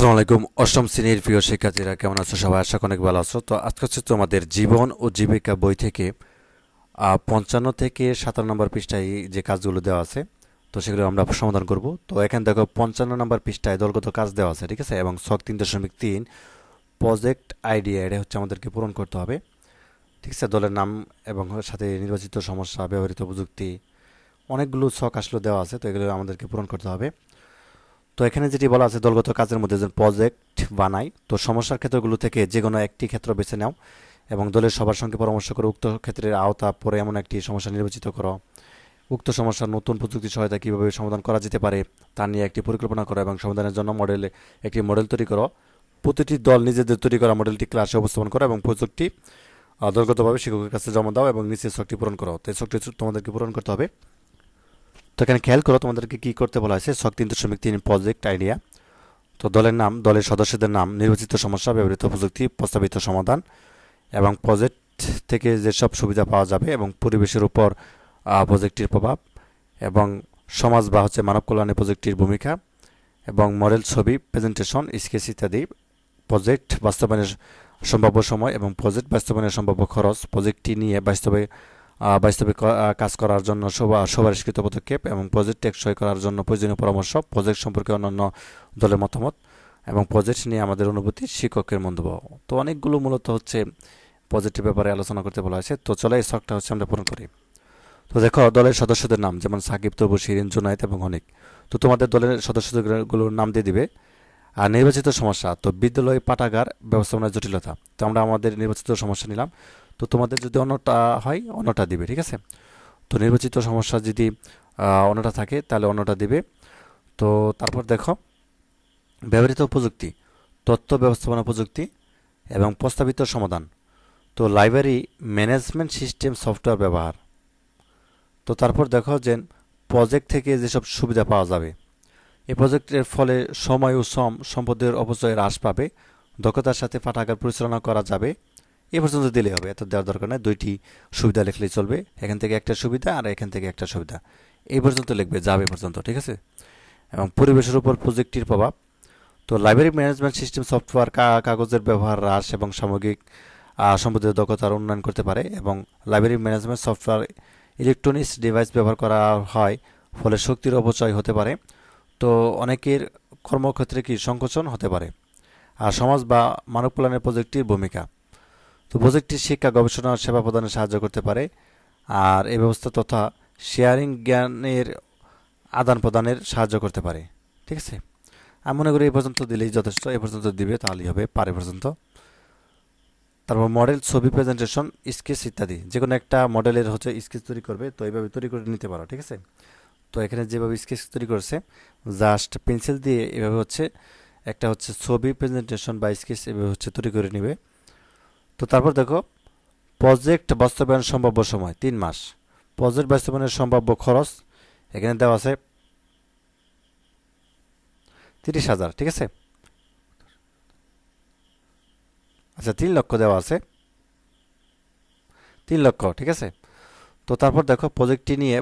আসসালামু আলাইকুম। অষ্টম শ্রেণির প্রিয় শিক্ষার্থীরা, কেমন আছো সবাই? আশা অনেক ভালো আছো। তো আজকে হচ্ছে তোমাদের জীবন ও জীবিকা বই থেকে পঞ্চান্ন থেকে সাতান্ন নম্বর পৃষ্ঠায় যে কাজগুলো দেওয়া আছে, তো সেগুলো আমরা সমাধান করব। তো এখানে দেখো, পঞ্চান্ন নম্বর পৃষ্ঠায় দলগত কাজ দেওয়া আছে, ঠিক আছে? এবং ছক তিন দশমিক তিন, প্রজেক্ট আইডিয়া, এটা হচ্ছে আমাদেরকে পূরণ করতে হবে, ঠিক আছে? দলের নাম এবং সাথে নির্বাচিত সমস্যা, ব্যবহৃত প্রযুক্তি, অনেকগুলো ছক আসলে দেওয়া আছে, তো এগুলো আমাদেরকে পূরণ করতে হবে। তো এখানে যেটি বলা আছে, দলগত কাজের মধ্যে যে প্রজেক্ট বানাই, তো সমস্যার ক্ষেত্রগুলো থেকে যে কোনো একটি ক্ষেত্র বেছে নাও এবং দলের সবার সঙ্গে পরামর্শ করে উক্ত ক্ষেত্রের আওতা পরে এমন একটি সমস্যা নির্বাচিত করো। উক্ত সমস্যার নতুন প্রযুক্তি সহায়তা কীভাবে সমাধান করা যেতে পারে, তা নিয়ে একটি পরিকল্পনা করো এবং সমাধানের জন্য মডেলে একটি মডেল তৈরি করো। প্রতিটি দল নিজেদের তৈরি করা মডেলটি ক্লাসে উপস্থাপন করো এবং প্রযুক্তি দলগতভাবে শিক্ষকের কাছে জমা দাও এবং নিচের শখটি পূরণ করো। তো এই শখটি তোমাদেরকে পূরণ করতে হবে। তো এখানে খেয়াল করো তোমাদেরকে কি করতে বলা হয়েছে। শখ তিন দশমিক তিন প্রজেক্ট আইডিয়া তো দলের নাম, দলের সদস্যদের নাম, নির্বাচিত সমস্যা, ব্যবহৃত প্রযুক্তি, প্রস্তাবিত সমাধান এবং প্রজেক্ট থেকে যেসব সুবিধা পাওয়া যাবে এবং পরিবেশের উপর প্রজেক্টটির প্রভাব এবং সমাজ বা হচ্ছে মানব কল্যাণে প্রজেক্টটির ভূমিকা এবং মডেল ছবি প্রেজেন্টেশন স্কেচ ইত্যাদি। প্রজেক্ট বাস্তবায়নের সম্ভাব্য সময় এবং প্রজেক্ট বাস্তবায়নের সম্ভাব্য খরচ। প্রজেক্টটি নিয়ে বাস্তবে বাস্তবে কাজ করার জন্য সুপারিশকৃত পদক্ষেপ এবং প্রজেক্ট টেকসই করার জন্য প্রয়োজনীয় পরামর্শ প্রজেক্ট সম্পর্কে অন্যান্য দলের মতামত এবং প্রজেক্ট নিয়ে আমাদের অনুভূতি, শিক্ষকের মন্তব্য। তো অনেকগুলো মূলত হচ্ছে প্রজেক্টের ব্যাপারে আলোচনা করতে বলা হয়েছে। তো চলে, এই শখটা হচ্ছে আমরা পূরণ করি। তো দেখো, দলের সদস্যদের নাম, যেমন সাকিব, তবু, শিরিন জুনাইদ এবং অনেক। তো তোমাদের দলের সদস্যগুলোর নাম দিয়ে দিবে। আর নির্বাচিত সমস্যা, তো বিদ্যালয় পাঠাগার ব্যবস্থাপনার জটিলতা। তো আমরা আমাদের নির্বাচিত সমস্যা নিলাম। তো তোমাদের যদি অন্যটা হয়, অন্যটা দিবে, ঠিক আছে? তো নির্বাচিত সমস্যা যদি অন্যটা থাকে, তাহলে অন্যটা দিবে। তো তারপর দেখো, ব্যবহৃত প্রযুক্তি, তথ্য ব্যবস্থাপনা প্রযুক্তি এবং প্রস্তাবিত সমাধান। তো লাইব্রেরি ম্যানেজমেন্ট সিস্টেম সফটওয়্যার ব্যবহার। তো তারপর দেখো যে, প্রজেক্ট থেকে যেসব সুবিধা পাওয়া যাবে, এই প্রজেক্টের ফলে সময় ও শ্রম সম্পদের অপচয় হ্রাস পাবে, দক্ষতার সাথে পাঠাগার পরিচালনা করা যাবে এ পর্যন্ত দিলেই হবে, এত দেওয়ার দরকার নেই, দুইটি সুবিধা লিখলেই চলবে, এখান থেকে একটা সুবিধা আর এখান থেকে একটা সুবিধা। এই পর্যন্ত লিখবে যাবে পর্যন্ত, ঠিক আছে? এবং পরিবেশের উপর প্রযুক্তির প্রভাব। তো লাইব্রেরি ম্যানেজমেন্ট সিস্টেম সফটওয়্যার কাগজের ব্যবহার হ্রাস এবং সামগ্রিক সম্পদের দক্ষতার উন্নয়ন করতে পারে এবং library management software electronics device ব্যবহার করা হয়, ফলে শক্তির অপচয় হতে পারে। তো অনেকের কর্মক্ষেত্রে কি সংকোচন হতে পারে? আর সমাজ বা মানব কল্যাণের প্রযুক্তির ভূমিকা। তো প্রযুক্তি শিক্ষা, গবেষণা সেবা প্রদানে সাহায্য করতে পারে। আর এই ব্যবস্থা তথা শেয়ারিং জ্ঞানের আদান প্রদানের সাহায্য করতে পারে। ঠিক আছে? আমি মনে করি এই পর্যন্ত দিলেই যথেষ্ট। এ পর্যন্ত দিবে, তাহলেই হবে পারে পর্যন্ত। তারপর মডেল, ছবি প্রেজেন্টেশন, স্কেচ ইত্যাদি। যে কোনো একটা মডেলের হচ্ছে স্কেচ তৈরি করবে, তো এইভাবে তৈরি করে নিতে পারো, ঠিক আছে? তো এখানে যেভাবে স্কেচ তৈরি করেছে, জাস্ট পেন্সিল দিয়ে এভাবে হচ্ছে, একটা হচ্ছে ছবি প্রেজেন্টেশন বা স্কেচ এভাবে হচ্ছে তৈরি করে নেবে। তো তারপর দেখো প্রজেক্ট বাস্তবায়ন সম্ভাব্য সময় তিন মাস। প্রজেক্ট বাস্তবায়নের সম্ভাব্য খরচ এখানে দেওয়া আছে তিরিশ হাজার ঠিক আছে? আচ্ছা তিন লক্ষ দেওয়া আছে। তিন লক্ষ ঠিক আছে? তো তারপর দেখো প্রজেক্টটি নিয়ে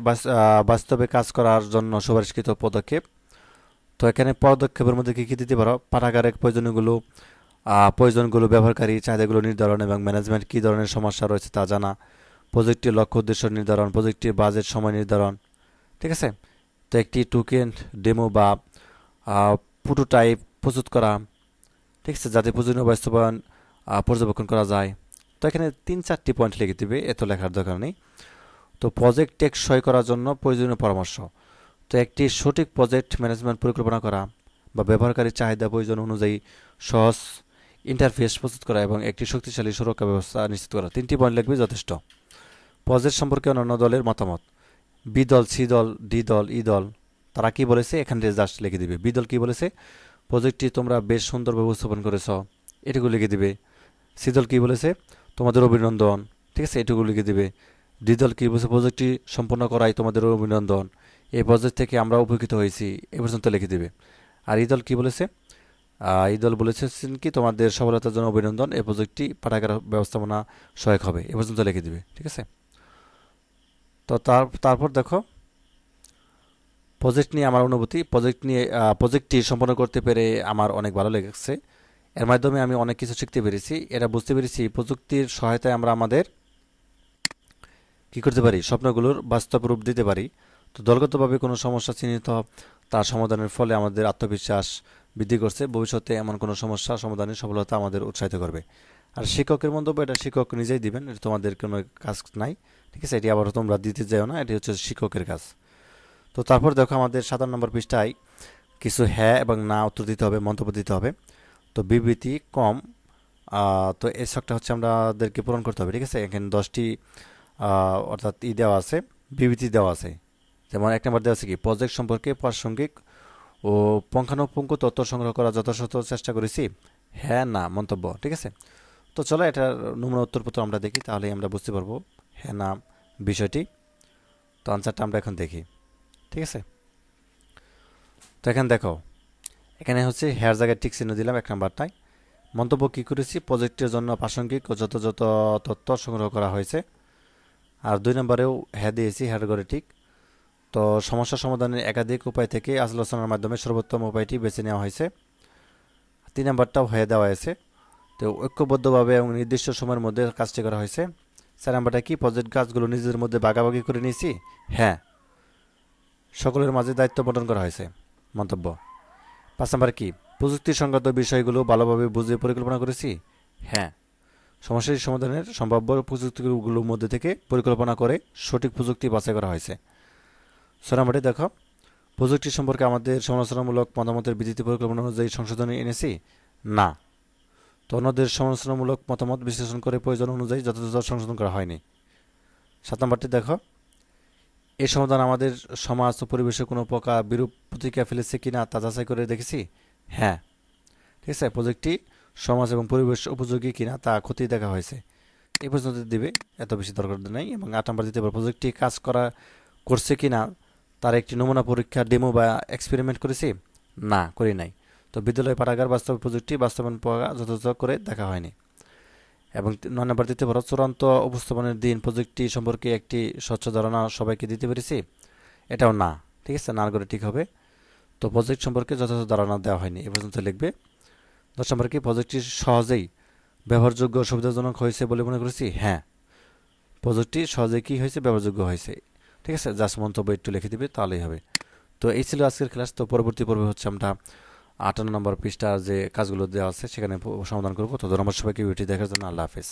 বাস্তবে কাজ করার জন্য সুপারিশকৃত পদক্ষেপ। তো এখানে পদক্ষেপের মধ্যে কী কী দিতে পারো? পাঠাগারের প্রয়োজনগুলো আহ, প্রয়োজনগুলো, ব্যবহারকারী চাহিদাগুলো নির্ধারণ এবং ম্যানেজমেন্ট কী ধরনের সমস্যা রয়েছে তা জানা। প্রজেক্টটির লক্ষ্য, উদ্দেশ্য নির্ধারণ প্রজেক্টটির বাজেট সময় নির্ধারণ। ঠিক আছে? তো একটি টুকেন ডেমো বা প্রোটোটাইপ প্রস্তুত করা। ঠিক আছে? যাতে প্রয়োজনীয় বাস্তবায়ন পর্যবেক্ষণ করা যায়। তো এখানে তিন চারটি পয়েন্ট লিখে দিবে, এত লেখার দরকার নেই। তো প্রজেক্ট টেক টেকসই করার জন্য প্রয়োজনীয় পরামর্শ। তো একটি সঠিক প্রজেক্ট ম্যানেজমেন্ট পরিকল্পনা করা বা ব্যবহারকারীর চাহিদা, প্রয়োজন অনুযায়ী সহজ ইন্টারফেস প্রস্তুত করা এবং একটি শক্তিশালী সুরক্ষা ব্যবস্থা নিশ্চিত করা। তিনটি পয়েন্ট লিখবে যথেষ্ট। প্রজেক্ট সম্পর্কে অন্যান্য দলের মতামত। বি দল সি দল ডি দল ই দল, তারা কি বলেছে? এখানে জাস্ট লিখে দিবে। বি দল কি বলেছে? প্রজেক্টটি তোমরা বেশ সুন্দরভাবে উপস্থাপন করেছ। এটুকু লিখে দিবে। সি দল কি বলেছে? তোমাদের অভিনন্দন। ঠিক আছে? এটুকু লিখে দিবে। ডি দল কি বলেছে? প্রজেক্টটি সম্পন্ন করাই তোমাদের অভিনন্দন। এই প্রজেক্ট থেকে আমরা উপকৃত হয়েছি। এ পর্যন্ত লিখে দিবে। আর এই দল কি বলেছে? আহ, এই দল বলেছেন কি তোমাদের সফলতার জন্য অভিনন্দন। এই প্রজেক্টটি পাঠাগার ব্যবস্থাপনা সহায়ক হবে। এ পর্যন্ত লিখে দিবে ঠিক আছে? তো তার তারপর দেখো প্রজেক্ট নিয়ে আমার অনুভূতি প্রজেক্ট নিয়ে প্রজেক্টটি সম্পন্ন করতে পেরে আমার অনেক ভালো লেগেছে। এর মাধ্যমে আমি অনেক কিছু শিখতে পেরেছি। এটা বুঝতে পেরেছি প্রযুক্তির সহায়তায় আমরা আমাদের কি করতে পারি? স্বপ্নগুলোর বাস্তব রূপ দিতে পারি। তো দলগতভাবে কোনো সমস্যা চিহ্নিত তার সমাধানের ফলে আমাদের আত্মবিশ্বাস বৃদ্ধি করছে, ভবিষ্যতে এমন কোনো সমস্যা সমাধানের সফলতা আমাদের উৎসাহিত করবে। আর শিক্ষকের মন্তব্য এটা, শিক্ষক নিজেই দিবেন, এটা তোমাদের কোনো কাজ নাই, ঠিক আছে? এটি আবার তোমরা দিতে যাও না, এটি হচ্ছে শিক্ষকের কাজ। তো তারপর দেখো আমাদের সাতান্ন নম্বর পৃষ্ঠায় কিছু হ্যাঁ এবং না উত্তর দিতে হবে, মন্তব্য দিতে হবে। তো বিবৃতি কম তো এই শখটা হচ্ছে আমাদেরকে পূরণ করতে হবে, ঠিক আছে? এখানে দশটি অর্থাৎ ই দেওয়া আছে, বিবৃতি দেওয়া আছে। যেমন এক নম্বর দেওয়া আছে কি? প্রজেক্ট সম্পর্কে প্রাসঙ্গিক ও পুঙ্খানুপুঙ্খ তথ্য সংগ্রহ করার যথাযথ চেষ্টা করেছি। হ্যাঁ না, মন্তব্য, ঠিক আছে? তো চলো, এটার নমুনা উত্তরপত্র আমরা দেখি তাহলে আমরা বুঝতে পারব। হ্যাঁ না, বিষয়টি। তো আনসারটা আমরা এখন দেখি, ঠিক আছে? তো এখানে দেখো, এখানে হচ্ছে হেয়ার জায়গায় টিক চিহ্ন দিলাম এক নাম্বারটায়। মন্তব্য কী করেছি? প্রজেক্টের জন্য প্রাসঙ্গিক ও যথাযথ তথ্য সংগ্রহ করা হয়েছে। আর দুই নম্বরেও হ্যাঁ দিয়েছি, হ্যার করে ঠিক তো সমস্যা সমাধানের একাধিক উপায় থেকে আলোচনার মাধ্যমে সর্বোত্তম উপায়টি বেছে নেওয়া হয়েছে। তিন নম্বরটাও হয়ে দেওয়া হয়েছে। তো ঐক্যবদ্ধভাবে এবং নির্দিষ্ট সময়ের মধ্যে কাজটি করা হয়েছে। চার নাম্বারটা কি প্রজেক্ট কাজগুলো নিজেদের মধ্যে ভাগাভাগি করে নিয়েছি? হ্যাঁ। সকলের মাঝে দায়িত্ব বন্টন করা হয়েছে। মন্তব্য। পাঁচ নাম্বার কি, প্রযুক্তি সংক্রান্ত বিষয়গুলো ভালোভাবে বুঝে পরিকল্পনা করেছি? হ্যাঁ। সমস্যার সমাধানের সম্ভাব্য প্রযুক্তিগুলোর মধ্যে থেকে পরিকল্পনা করে সঠিক প্রযুক্তি বাছাই করা হয়েছে। নম্বরটি দেখো। প্রযুক্তি সম্পর্কে আমাদের সমালোচনামূলক মতামতের ভিত্তিতে পরিকল্পনা অনুযায়ী সংশোধনে এনেছি? না। তো অন্যদের সমালোচনামূলক মতামত বিশ্লেষণ করে প্রয়োজন অনুযায়ী যথাযথ সংশোধন করা হয়নি। সাত নম্বরটি, দেখো। এই সমাধান আমাদের সমাজ ও পরিবেশে কোনো প্রকার বিরূপ প্রতিক্রিয়া ফেলেছে কিনা তা যাচাই করে দেখেছি? হ্যাঁ। ঠিক আছে প্রজেক্টটি সমাজ এবং পরিবেশ উপযোগী কিনা তা ক্ষতি দেখা হয়েছে। এই পর্যন্ত দিবে, এত বেশি দরকার নেই এবং আট নম্বর দিতে পারবে প্রজেক্টটি কাজ করা করছে কিনা তার একটি নমুনা পরীক্ষা ডেমো বা এক্সপেরিমেন্ট করেছি? না, করি নাই। তো বিদ্যালয় পাঠাগার বাস্তব প্রযুক্তি বাস্তবায়ন পাওয়া যথাযথ করে দেখা হয়নি। এবং নয় নম্বর দিতে পারো চূড়ান্ত উপস্থাপনের দিন প্রযুক্তি সম্পর্কে একটি স্বচ্ছ ধারণা সবাইকে দিতে পেরেছি। এটাও না, ঠিক আছে? না করে ঠিক হবে। তো প্রজেক্ট সম্পর্কে যথাযথ ধারণা দেওয়া হয়নি। এ পর্যন্ত লিখবে, দশ নম্বর কি প্রজেক্টটি সহজেই ব্যবহারযোগ্য সুবিধাজনক হয়েছে বলে মনে করেছি? হ্যাঁ। প্রজেক্টটি সহজেই কি হয়েছে? ব্যবহারযোগ্য হয়েছে। ঠিক আছে? জাস্ট মন্তব্য একটু লিখে দিবে, তাহলেই হবে। তো এই ছিল আজকের ক্লাস তো পরবর্তী পর্বে হচ্ছে আমরা আটান্ন নম্বর পৃষ্ঠার যে কাজগুলো দেওয়া আছে, সেখানে সমাধান করব। তো ধন্যবাদ সবাইকে, ভিডিওটি দেখার জন্য আল্লাহ হাফেজ।